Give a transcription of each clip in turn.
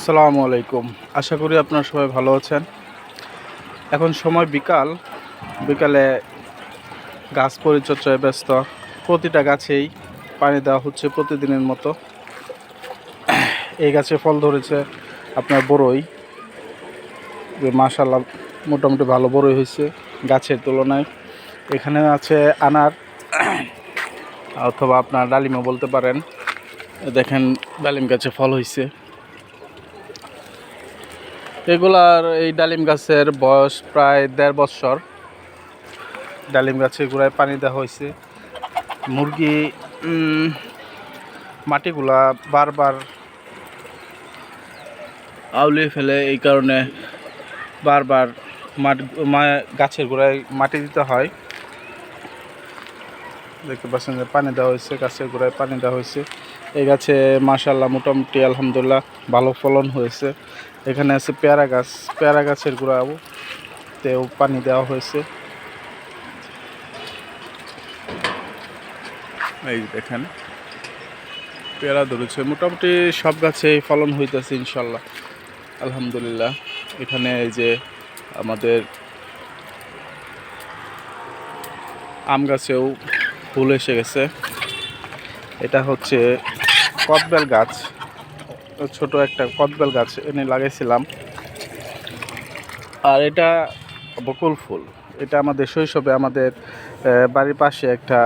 আসসালামু আলাইকুম। আশা করি আপনারা সবাই ভালো আছেন। এখন সময় বিকাল। বিকালে গাছ পরিচর্যায় ব্যস্ত। প্রতিটা গাছেই পানি দেওয়া হচ্ছে প্রতিদিনের মতো। এই গাছে ফল ধরেছে আপনার বড়ই। মাশাল্লাহ মোটামুটি ভালো বড়ই হয়েছে গাছের তুলনায়। এখানে আছে আনার, অথবা আপনার ডালিমও বলতে পারেন। দেখেন ডালিম গাছে ফল হয়েছে। এগুলার এই ডালিম গাছের বয়স প্রায় দেড় বছর। ডালিম গাছের গোড়ায় পানি দেওয়া হয়েছে। মুরগি মাটিগুলা বারবার আউলিয়ে ফেলে, এই কারণে বারবার মাটি মা- গাছের গোড়ায় মাটি দিতে হয়। দেখতে পাচ্ছেন যে পানি দেওয়া হয়েছে, গাছের গোড়ায় পানি দেওয়া হয়েছে। এই গাছে মাশাল্লাহ মোটামুটি আলহামদুলিল্লাহ ভালো ফলন হয়েছে। এখানে আছে পেয়ারা গাছ, পেয়ারা গাছের গোড়াও তেও পানি দেওয়া হয়েছে। এই যে দেখেন, পেয়ারা ধরেছে। মোটামুটি সব গাছেই ফলন হইতেছে ইনশাল্লাহ। আলহামদুলিল্লাহ। এখানে এই যে আমাদের আম গাছেও ফুল এসে গেছে। এটা হচ্ছে কদবেল গাছ। ছোট একটা কদবেল গাছ এনে লাগাইছিলাম। আর এটা বকুল ফুল। এটা আমাদের শৈশবে আমাদের বাড়ির পাশে একটা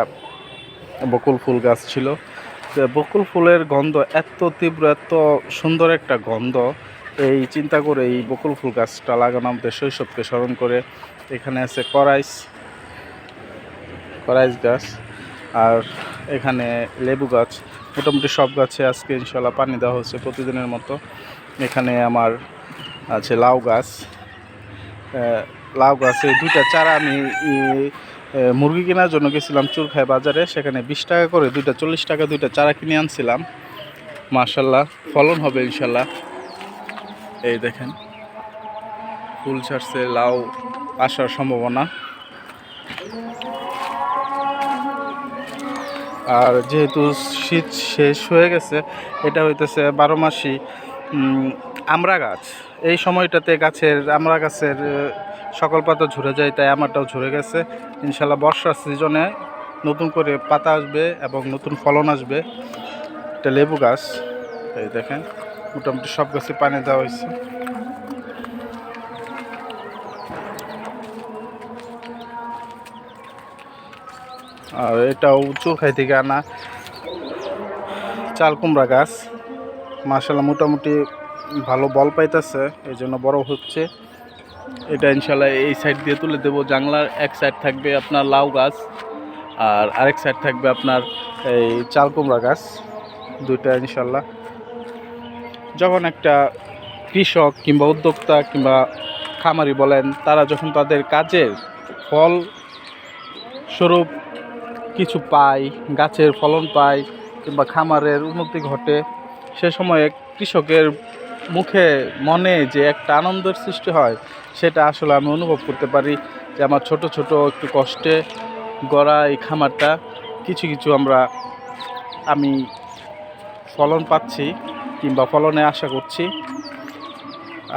বকুল ফুল গাছ ছিল। বকুল ফুলের গন্ধ এত তীব্র, এত সুন্দর একটা গন্ধ। এই চিন্তা করে এই বকুল ফুল গাছটা লাগানো আমাদের শৈশবকে স্মরণ করে এখানে আছে করাইস করাইস গাছ। আর এখানে লেবু গাছ। মোটামুটি সব গাছে আজকে ইনশাল্লাহ পানি দেওয়া হচ্ছে প্রতিদিনের মতো। এখানে আমার আছে লাউ গাছ। লাউ গাছে দুইটা চারা আমি মুরগি কেনার জন্য গেছিলাম চুরখাই বাজারে। সেখানে বিশ টাকা করে দুইটা চল্লিশ টাকা দুইটা চারা কিনে আনছিলাম। মার্শাল্লাহ ফলন হবে ইনশাল্লাহ। এই দেখেন, ফুল ছাড়ছে লাউ আসার সম্ভাবনা। আর যেহেতু শীত শেষ হয়ে গেছে, এটা হইতেছে বারো মাসি আমড়া গাছ। এই সময়টাতে গাছের, আমড়া গাছের সকল পাতা ঝরে যায়, তাই আমারটাও ঝরে গেছে। ইনশাল্লাহ বর্ষার সিজনে নতুন করে পাতা আসবে এবং নতুন ফলন আসবে। এটা লেবু গাছ, এই দেখেন, মোটামুটি সব গাছে পানি দেওয়া হয়েছে। আর এটাও চোরখাই থেকে আনা চাল কুমড়া গাছ। মার্শাল্লাহ মোটামুটি ভালো বল পাইতেছে এই জন্য বড় হচ্ছে। এটা ইনশাল্লাহ এই সাইড দিয়ে তুলে দেবো। জাংলার এক সাইড থাকবে আপনার লাউ গাছ, আর আরেক সাইড থাকবে আপনার এই চাল কুমড়া গাছ। দুইটা ইনশাল্লাহ যখন একটা কৃষক কিংবা উদ্যোক্তা কিংবা খামারি বলেন, তারা যখন তাদের কাজের ফল স্বরূপ কিছু পাই, গাছের ফলন পাই কিংবা খামারের উন্নতি ঘটে। সে সময়ে কৃষকের মুখে, মনে যে একটা আনন্দের সৃষ্টি হয়, সেটা আসলে আমি অনুভব করতে পারি যে আমার ছোট ছোট একটু কষ্টে গড়া এই খামারটা, কিছু কিছু আমরা আমি ফলন পাচ্ছি কিংবা ফলনে আশা করছি।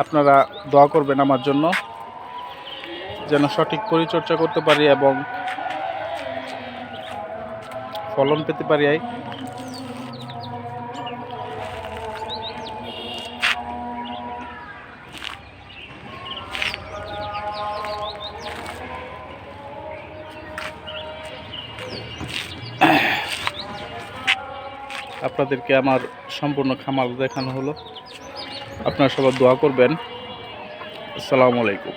আপনারা দোয়া করবেন আমার জন্য, যেন সঠিক পরিচর্যা করতে পারি এবং ফলন পেতে পারি আই। আপনাদেরকে আমার সম্পূর্ণ খামার দেখানো হলো। আপনারা সবার দোয়া করবেন। আসসালামু আলাইকুম।